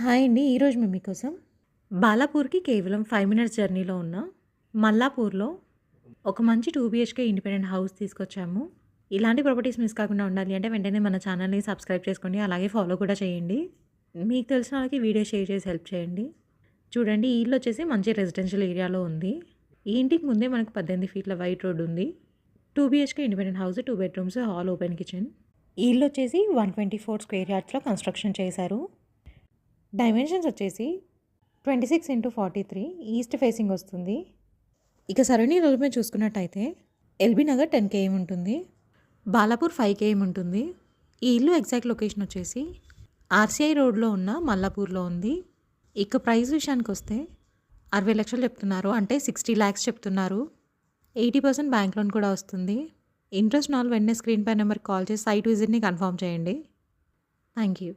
Hi అండి ఈరోజు మేము మీకోసం బాలాపూర్కి కేవలం ఫైవ్ మినిట్స్ జర్నీలో ఉన్న మల్లాపూర్లో ఒక మంచి టూ బిహెచ్కే ఇండిపెండెంట్ హౌస్ తీసుకొచ్చాము. ఇలాంటి ప్రాపర్టీస్ మిస్ కాకుండా ఉండాలి అంటే వెంటనే మన ఛానల్ని సబ్స్క్రైబ్ చేసుకోండి అలాగే ఫాలో కూడా చేయండి. మీకు తెలిసిన వాళ్ళకి వీడియో షేర్ చేసి హెల్ప్ చేయండి. చూడండి ఈ ఇల్లు వచ్చేసి మంచి రెసిడెన్షియల్ ఏరియాలో ఉంది. ఈ ఇంటికి ముందే మనకు పద్దెనిమిది ఫీట్ల వైట్ రోడ్ ఉంది. Two BHK independent house two bedrooms hall open kitchen ఈ ఇల్లు వచ్చేసి వన్ ట్వంటీ ఫోర్ స్క్వేర్ యార్డ్స్లో కన్స్ట్రక్షన్ చేశారు. డైమెన్షన్స్ వచ్చేసి twenty six into forty three east facing వస్తుంది. ఇక సరణి రోడ్ మీద చూసుకున్నట్టయితే ఎల్బీ నగర్ టెన్ కేఎం ఉంటుంది. బాలాపూర్ ఫైవ్ కేఎం ఉంటుంది. ఈ ఇల్లు ఎగ్జాక్ట్ లొకేషన్ వచ్చేసి ఆర్సీఐ రోడ్లో ఉన్న మల్లాపూర్లో ఉంది. ఇక ప్రైస్ విషయానికి వస్తే అరవై లక్షలు చెప్తున్నారు. అంటే సిక్స్టీ ల్యాక్స్ చెప్తున్నారు. ఎయిటీ పర్సెంట్ బ్యాంక్ లోన్ కూడా వస్తుంది. ఇంట్రెస్ట్ నాలుగు వెంటనే స్క్రీన్ పై నెంబర్కి కాల్ చేసి సైట్ విజిట్ని కన్ఫర్మ్ చేయండి. Thank you.